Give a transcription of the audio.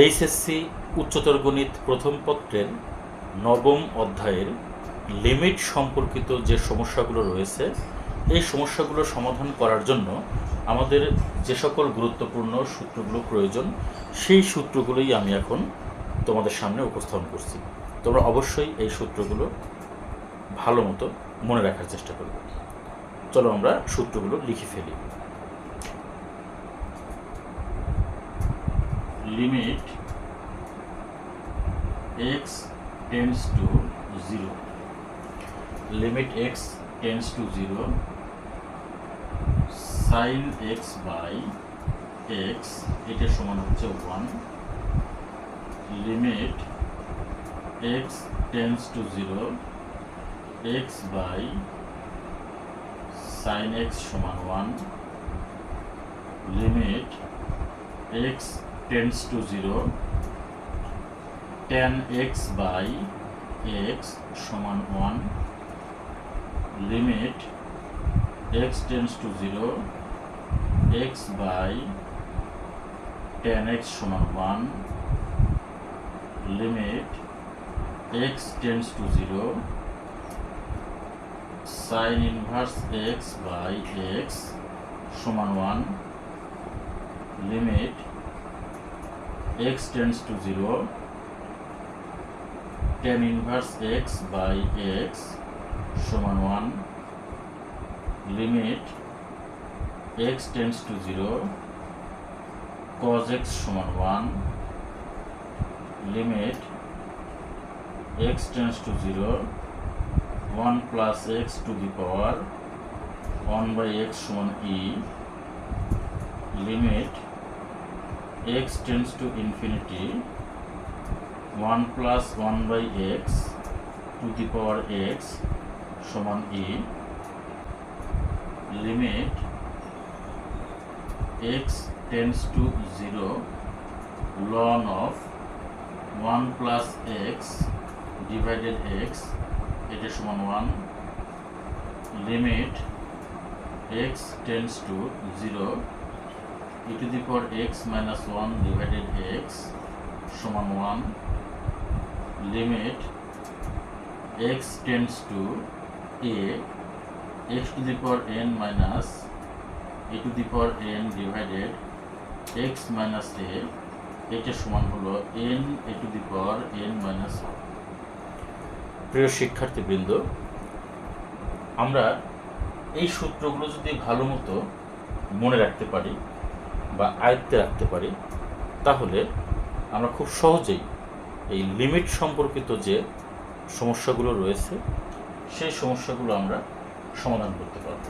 HSC উচ্চতর গণিত প্রথম পত্রের নবম অধ্যায়ের লিমিট সম্পর্কিত যে সমস্যাগুলো রয়েছে, এই সমস্যাগুলো সমাধান করার জন্য আমাদের যে সকল গুরুত্বপূর্ণ সূত্রগুলো প্রয়োজন, সেই সূত্রগুলোই আমি এখন তোমাদের সামনে উপস্থাপন করছি। তোমরা অবশ্যই এই সূত্রগুলো ভালো মতো মনে রাখার চেষ্টা করবে। চলো আমরা সূত্রগুলো লিখে ফেলি। Limit x tends to 0 limit x tends to 0 sin x by x এটা সমান হচ্ছে 1 limit x tends to 0 x by sin x সমান 1 limit x tends to 0 tan x by x সমান 1 limit x tends to 0 x by tan x সমান 1 limit x tends to 0 sin inverse x by x সমান 1 limit x tends to 0 tan inverse x by x সমান 1 limit x tends to 0 cos x সমান 1 limit x tends to 0 1 plus x to the power 1 by x সমান e limit x tends to infinity 1 plus 1 by x to the power x সমান e limit x tends to 0 ln of 1 plus x divided x এটা সমান 1 limit x tends to 0 e power x minus 1 divided x সমান 1 limit x tends to a x to the power n minus a to the power n divided x minus a এটা সমান হলো n a to the power n minus 1 প্রিয় শিক্ষার্থীবৃন্দ আমরা এই সূত্রগুলো যদি ভালো মতো মনে রাখতে পারি বা আয়ত্তে রাখতে পারি, তাহলে আমরা খুব সহজেই এই লিমিট সম্পর্কিত যে সমস্যাগুলো রয়েছে, সেই সমস্যাগুলো আমরা সমাধান করতে পারব।